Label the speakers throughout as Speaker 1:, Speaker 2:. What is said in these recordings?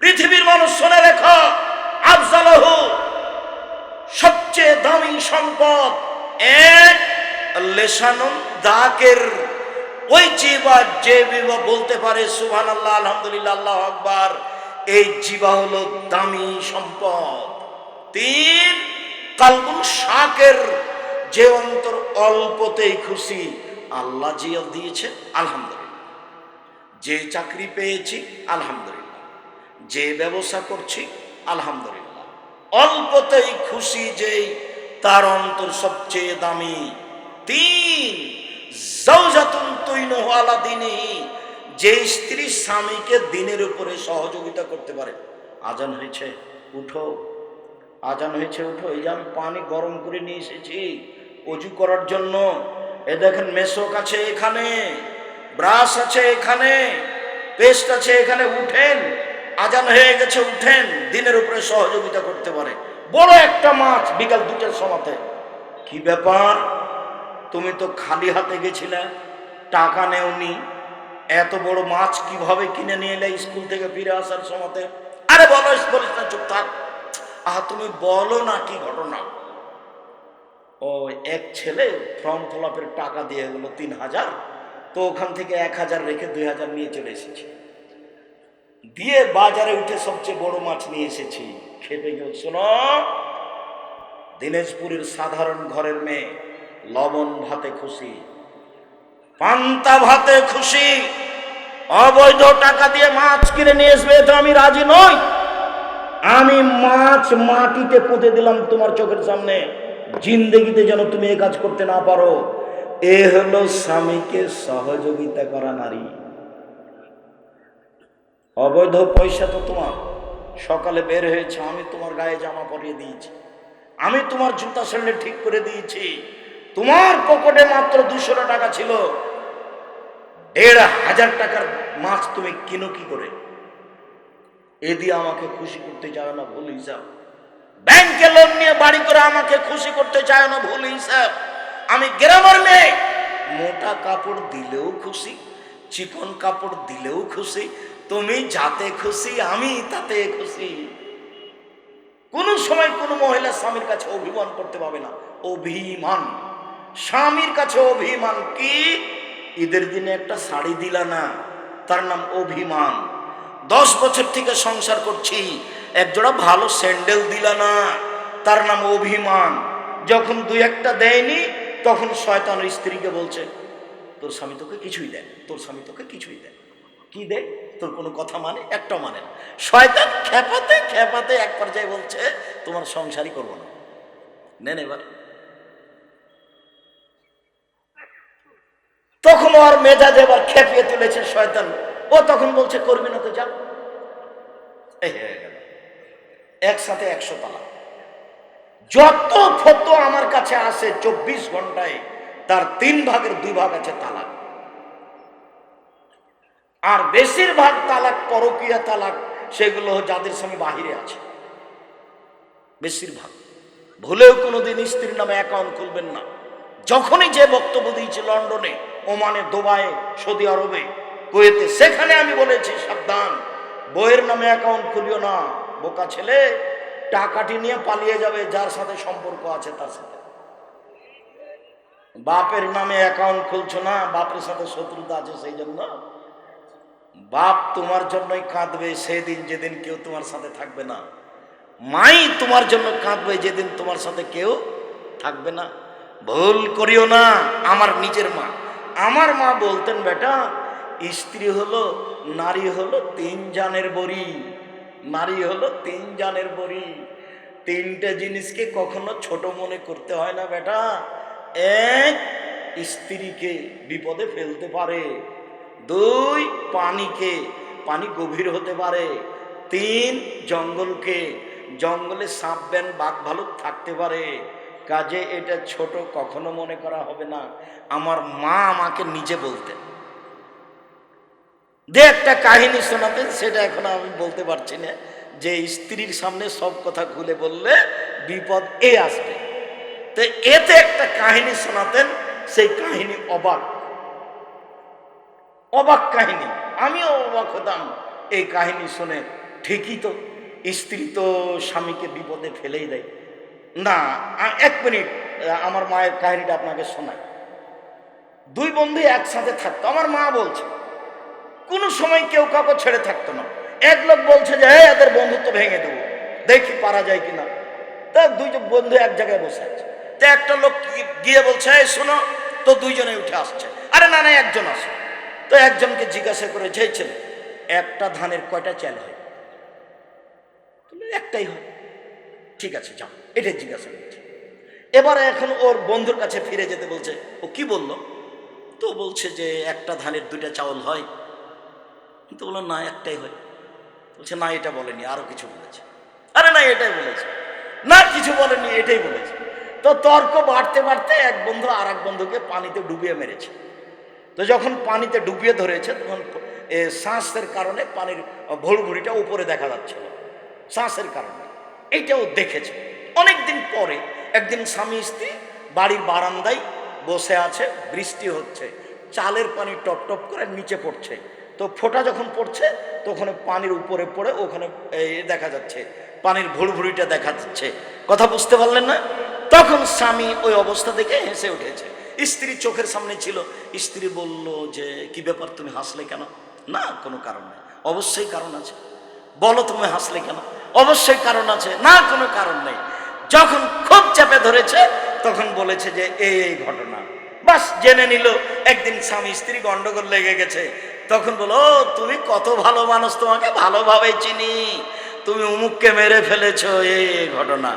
Speaker 1: পৃথিবীর মানুষ শুনে রেখো আফজালহু সবচেয়ে দামি সম্পদ এক লেসানুন দাকের। ওই জিবা যে বিবা বলতে পারে সুহান আল্লাহ আলহামদুলিল্লাহ, আল্লাহ আকবার, এই জিবা হলো দামি সম্পদ। তিন, কালবুল শাকের যে অন্তর অল্পতেই খুশি, আল্লাহ জিয়া দিয়েছে, আলহামদুলিল্লাহ। যে চাকরি পেয়েছি, আলহামদুলিল্লাহ। যে ব্যবসা করছি, আলহামদুলিল্লাহ। অল্পতেই খুশি যেই তার অন্তর সবচেয়ে দামি তিন দিনিহি যে স্ত্রী স্বামীকে দিনের উপরে সহযোগিতা করতে পারে। আজান হয়েছে, উঠো। আজান হয়েছে, উঠো। এই যে আমি পানি গরম করে নিয়ে এসেছি, অজু করার জন্য। এ দেখেন, মেশক আছে এখানে, ব্রাশ আছে এখানে, পেস্ট আছে এখানে, উঠেন। আজান হয়ে গেছে, উঠেন, দিনের উপরে সহযোগিতা করতে পারে। বড় একটা মাছ বিকাল দুটার সময়তে। কি ব্যাপার? তুমি তো খালি হাতে গেছিলে, টাকা নেওনি। এত বড় মাছ কীভাবে কিনে নিয়ে এলে স্কুল থেকে ফিরে আসার সময়তে? আরে বলো, বলিস না, চুপ থাক। আহা, তুমি বলো না কি ঘটনা? ও, এক ছেলে ফর্ম ফলাপের টাকা দিয়ে গেল তিন হাজার, তো ওখান থেকে এক হাজার রেখে দুই হাজার নিয়ে চলে এসেছি। দিয়ে বাজারে উঠে সবচেয়ে বড় মাছ নিয়ে এসেছি। খেতে গেল শোনো দিনাজপুরের সাধারণ ঘরের মেয়ে লবণ ভাতে খুশি, পান্তা ভাতে খুশি, অবৈধ টাকা দিয়ে মাছ কিনে নিয়ে আসবে তো আমি রাজি নই। আমি মাছ মাটিতে পুঁতে দিলাম তোমার চোখের সামনে। জিন্দেগিতে যেন তুমি এ কাজ করতে না পারো। এ হলো স্বামীকে সহযোগিতা করা নারী। অবৈধ পয়সা তো তোমার। সকালে বের হয়েছে, আমি তোমার গায়ে জামা পরিয়ে দিয়েছি। আমি তোমার জুতা স্যান্ডেল ঠিক করে দিয়েছি। তোমার পকেটে মাত্র দুশো টাকা ছিল। দেড় হাজার টাকার মাছ তুমি কিনো কি করে? এ দিয়ে আমাকে খুশি করতে চায় না, ভুল হিসাব। ব্যাংকে লোন নিয়ে বাড়ি করে আমাকে খুশি করতে চায় না, ভুল হিসাব। আমি গ্রামের মেয়ে। মোটা কাপড় দিলেও খুশি, চিকন কাপড় দিলেও খুশি তুমি যাতে খুশি, আমি তাতে খুশি। কোনো সময় কোনো মহিলা স্বামীর কাছে অভিমান করতে পারবে না। অভিমান। স্বামীর কাছে অভিমান কি? ঈদের দিনে একটা শাড়ি দিলা না, তার নাম অভিমান। দশ বছর থেকে সংসার করছি, একজোড়া ভালো স্যান্ডেল দিলা না, তার নাম অভিমান। যখন দুই একটা দেয়নি, তখন শয়তান স্ত্রীকে বলছে, তোর স্বামী তোকে কিছুই দেয় তোর স্বামী তোকে কিছুই দেয় কি দেয়? তোর কোনো কথা মানে? একটাও মানে না। শয়তান খেপাতে খেপাতে এক পর্যায়ে বলছে, তোমার সংসারই করব না। নেন এবার। তখন ওর মেজাজ এবার খেপিয়ে তুলেছে শয়তান। ও তখন বলছে, করবি না তো, যা। একসাথে একশো তালা যত ফটো আমার কাছে আসে, চব্বিশ ঘন্টায়, তার তিন ভাগের দুই ভাগ আছে তালাক। আর বেশিরভাগ তালাক, পরকীয়া তালাক, সেগুলো যাদের সঙ্গে বাহিরে আছে। বেশিরভাগ। ভুলেও কোনোদিন স্ত্রীর নামে অ্যাকাউন্ট খুলবেন না। যখনই যে বক্তব্য দিয়েছি লন্ডনে, ওমানে, দুবাইয়ে, সৌদি আরবে, কুয়েতে, সেখানে আমি বলেছি, সাবধান। বইয়ের নামে অ্যাকাউন্ট খুলিও না। বোকা ছেলে, টাকাটি নিয়ে পালিয়ে যাবে, যার সাথে সম্পর্ক আছে তার সাথে। বাপের নামে অ্যাকাউন্ট খুলছো না, বাপের সাথে শত্রুতা আছে সেই জন্য বাপ তোমার জন্যই কাঁদবে, সেদিন যেদিন কেউ তোমার সাথে থাকবে না। মাই তোমার জন্য কাঁদবে, যেদিন তোমার সাথে কেউ থাকবে না। ভুল করিও না, আমার নিজের মা। আমার মা বলতেন, বেটা, স্ত্রী হলো, নারী হলো তিন জানের বড়ি। নারী হলো তিন জানের বড়ি। তিনটে জিনিসকে কখনো ছোট মনে করতে হয় না, বেটা। এক স্ত্রীকে বিপদে ফেলতে পারে। দুই পানিকে, পানি গভীর হতে পারে। তিন, জঙ্গলকে, জঙ্গলে সাপ, ব্যান, বাঘ, ভালুক থাকতে পারে। কাজে এটা ছোট কখনো মনে করা হবে না। আমার মা আমাকে নিজে বলতেন। দে একটা কাহিনী শোনাতেন, সেটা এখন আমি বলতে পারছি না। যে স্ত্রীর সামনে সব কথা খুলে বললে বিপদ এ আসবে। তো এতে একটা কাহিনী শোনাতেন, সেই কাহিনী অবাক। অবাক কাহিনী। আমিও অবাক হতাম। এই কাহিনী শুনে ঠিকই তো স্ত্রী তো স্বামীকে বিপদে ফেলেই দেয়। না এক মিনিট আমার মায়ের কাহিনীটা আপনাকে শোনাই। দুই বন্ধু একসাথে থাকতো। আমার মা বলছে, কোনো সময় কেউ কাউকে ছেড়ে থাকতো না। এক লোক বলছে যে হ্যাঁ এদের বন্ধুত্ব ভেঙে দেবো। দেখি পারা যায় কিনা। তা দুইজন বন্ধু এক জায়গায় বসে আছে। তা একটা লোক গিয়ে বলছে, এই, শোনো, তো দুইজনে উঠে আসছে। আরে না না, একজন আসে। তো একজনকে জিজ্ঞাসা করে ছেলে, একটা ধানের কয়টা চাল হয়? একটাই হয়। ঠিক আছে, যাও। এটা জিজ্ঞাসা করছে। এবারে এখন ওর বন্ধুর কাছে ফিরে যেতে বলছে, ও কি বলল? তো বলছে যে, একটা ধানের দুইটা চাউল হয়। তো বলল, না, একটাই হয়। বলছে, না, এটা বলেনি, আরও কিছু বলেছে। আরে, না, এটাই বলেছে। না, কিছু বলেনি, এটাই বলেছে। তো তর্ক বাড়তে বাড়তে এক বন্ধু আর এক বন্ধুকে পানিতে ডুবিয়ে মেরেছে। তো যখন পানিতে ডুবিয়ে ধরেছে, তখন শ্বাসের কারণে পানির ভুড়ভুড়িটা উপরে দেখা যাচ্ছিল। শ্বাসের কারণে। এইটাও দেখেছে। অনেক দিন পরে একদিন স্বামী স্ত্রী বাড়ির বারান্দায় বসে আছে, বৃষ্টি হচ্ছে, চালের পানি টপ টপ করে নিচে পড়ছে। তো ফোঁটা যখন পড়ছে, তখন পানির উপরে পড়ে ওখানে দেখা যাচ্ছে, পানির ভুড়ভুড়িটা দেখা যাচ্ছে। কথা বুঝতে পারলেন না? তখন স্বামী ওই অবস্থা দেখে হেসে উঠেছে। স্ত্রী চোখের সামনে ছিল। স্ত্রী বলল যে, কি ব্যাপার, তুমি হাসলে কেন? না, কোনো কারণ নেই। অবশ্যই কারণ আছে। বলো, তুমি হাসলে কেন? অবশ্যই কারণ আছে। না, কোনো কারণ নেই। যখন খুব চেপে ধরেছে, তখন বলেছে যে, এই এই ঘটনা। বাস, জেনে নিল। একদিন স্বামী স্ত্রী গন্ডগোল লেগে গেছে। তখন বলো তুমি কত ভালো মানুষ, তোমাকে ভালোভাবে চিনি। তুমি উমুককে মেরে ফেলেছ এই ঘটনা।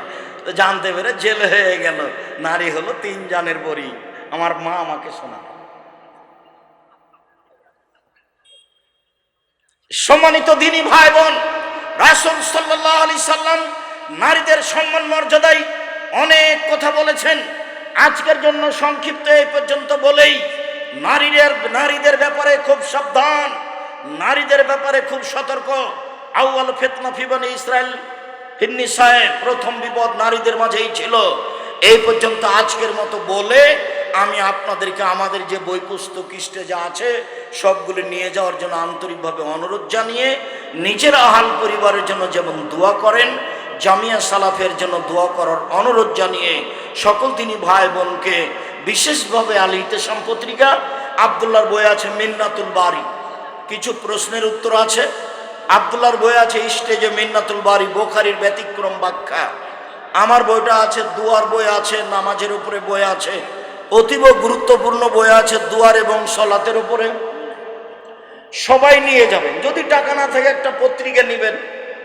Speaker 1: জানতে পেরে জেল হয়ে গেল। নারী হলো তিন জানের বড়ি। আমার মা আমাকে শোনা সম্মানিত দিনী ভাই বোন রাসুল সাল্লাহ আলি সাল্লাম নারীদের সম্মান মর্যাদায় অনেক কথা বলেছেন। আজকের জন্য সংক্ষিপ্ত এই পর্যন্ত বলেই নারীদের নারীদের ব্যাপারে খুব সাবধান। নারীদের ব্যাপারে খুব সতর্ক। আউয়াল ফেতনা ফিবানি ইসরায়েল হিন্নি সাহেব প্রথম বিপদ নারীদের মাঝেই ছিল। এই পর্যন্ত আজকের মতো বলে আমি আপনাদেরকে আমাদের যে বই পুস্তক ইষ্টে যা আছে, সবগুলি নিয়ে যাওয়ার জন্য আন্তরিকভাবে অনুরোধ জানিয়ে নিজের আহাল পরিবারের জন্য যেমন দোয়া করেন, জামিয়া সালাফের জন্য দোয়া করার অনুরোধ জানিয়ে সকল তিনি ভাই বোনকে, বিশেষভাবে আলী ইতেশাম পত্রিকা আবদুল্লার বই আছে মিন্নাতুল বাড়ি কিছু প্রশ্নের উত্তর আছে? আবদুল্লার বই আছে স্টেজে মিন্নাতুল বাড়ি বোখারির ব্যতিক্রম ব্যাখ্যা। আমার বইটা আছে, দুয়ার বই আছে, নামাজের উপরে বই আছে। অতীব গুরুত্বপূর্ণ বই আছে দুয়ার এবং সলাতের উপরে। সবাই নিয়ে যাবেন। যদি টাকা না থাকে একটা পত্রিকা নেবেন।